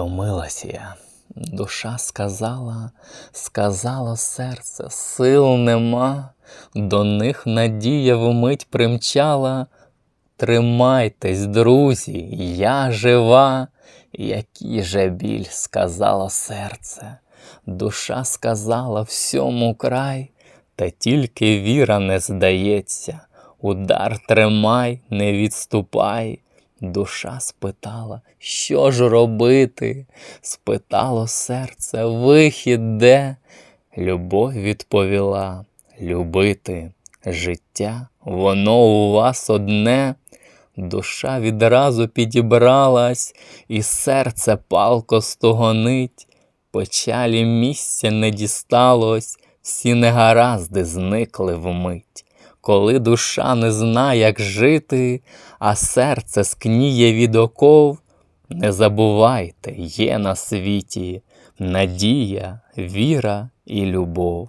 Втомилась я. Душа сказала, сказала серце, сил нема, до них надія вмить примчала. Тримайтесь, друзі, я жива, який же біль сказала серце. Душа сказала всьому край, та тільки віра не здається. Удар тримай, не відступай. Душа спитала, що ж робити? Спитало серце, вихід де? Любов відповіла, любити. Життя, воно у вас одне. Душа відразу підібралась, і серце палко стогонить. Печалі місця не дісталось, всі негаразди зникли вмить. Коли душа не зна, як жити, а серце скніє від оков, не забувайте, є на світі надія, віра і любов.